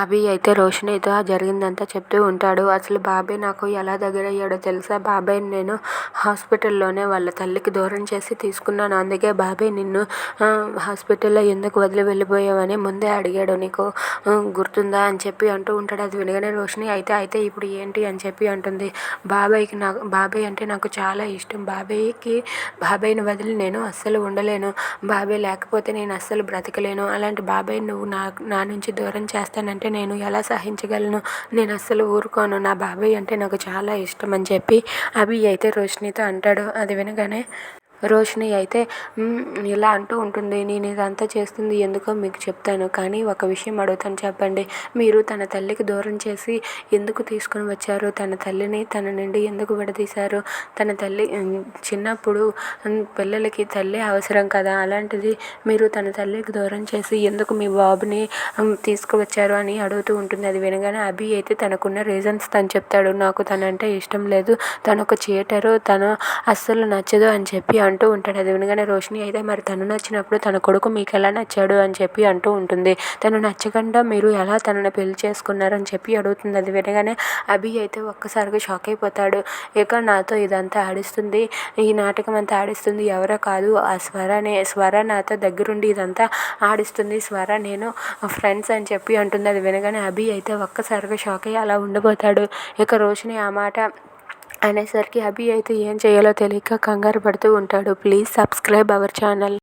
అభి అయితే రోషినితో జరిగిందంతా చెప్తూ ఉంటాడు. అసలు బాబాయ్ నాకు ఎలా దగ్గరయ్యాడో తెలుసా? బాబాయ్ని నేను హాస్పిటల్లోనే వాళ్ళ తల్లికి దూరం చేసి తీసుకున్నాను. అందుకే బాబాయ్ నిన్ను హాస్పిటల్లో ఎందుకు వదిలి వెళ్ళిపోయావని ముందే అడిగాడు. నీకు గుర్తుందా? అని చెప్పి అంటూ ఉంటాడు. అది వినగానే రోషిని అయితే అయితే ఇప్పుడు ఏంటి? అని చెప్పి అంటుంది. బాబాయ్కి నాకు బాబాయ్ అంటే నాకు చాలా ఇష్టం. బాబాయ్కి బాబాయ్ని వదిలి నేను అస్సలు ఉండలేను. బాబాయ్ లేకపోతే నేను అస్సలు బ్రతకలేను. అలాంటి బాబాయ్ నువ్వు నా నా నుంచి దూరం చేస్తానంటే నేను ఎలా సహించగలను? నేను అస్సలు ఊరుకోను. నా బాబాయ్ అంటే నాకు చాలా ఇష్టం అని చెప్పి అభి అయితే రోషినితో అంటాడు. అది వినగానే రోషిణి అయితే ఇలా అంటూ ఉంటుంది. నేను ఇదంతా చేస్తుంది ఎందుకో మీకు చెప్తాను. కానీ ఒక విషయం అడుగుతాను చెప్పండి. మీరు తన తల్లికి దూరం చేసి ఎందుకు తీసుకొని వచ్చారు? తన తల్లిని తన నుండి ఎందుకు విడదీశారు? తన తల్లి చిన్నప్పుడు పిల్లలకి తల్లి అవసరం కదా! అలాంటిది మీరు తన తల్లికి దూరం చేసి ఎందుకు మీ బాబుని తీసుకువచ్చారు? అని అడుగుతూ ఉంటుంది. అది వినగానే అభి అయితే తనకున్న రీజన్స్ తను చెప్తాడు. నాకు తనంటే ఇష్టం లేదు. తను ఒక చీటరు. తను అస్సలు నచ్చదు అని చెప్పి అంటూ ఉంటాడు. అది వినగానే రోషిని అయితే మరి తను నచ్చినప్పుడు తన కొడుకు మీకు ఎలా నచ్చాడు? అని చెప్పి అంటూ ఉంటుంది. తను నచ్చకుండా మీరు ఎలా తనని పెళ్ళి చేసుకున్నారు? అని చెప్పి అడుగుతుంది. అది వినగానే అభి అయితే ఒక్కసారిగా షాక్ అయిపోతాడు. ఇక నాతో ఇదంతా ఆడిస్తుంది. ఈ నాటకం అంతా ఆడిస్తుంది ఎవరో కాదు ఆ స్వరనే. స్వర నాతో దగ్గరుండి ఇదంతా ఆడిస్తుంది. స్వర నేను ఫ్రెండ్స్ అని చెప్పి అంటుంది. అది వినగానే అభి అయితే ఒక్కసారిగా షాక్ అయ్యి అలా ఉండిపోతాడు. ఇక రోషిని ఆ మాట అనేసరికి అభి అయితే ఏం చేయాలో తెలియక కంగారు పడుతూ ఉంటాడు. Please subscribe our channel.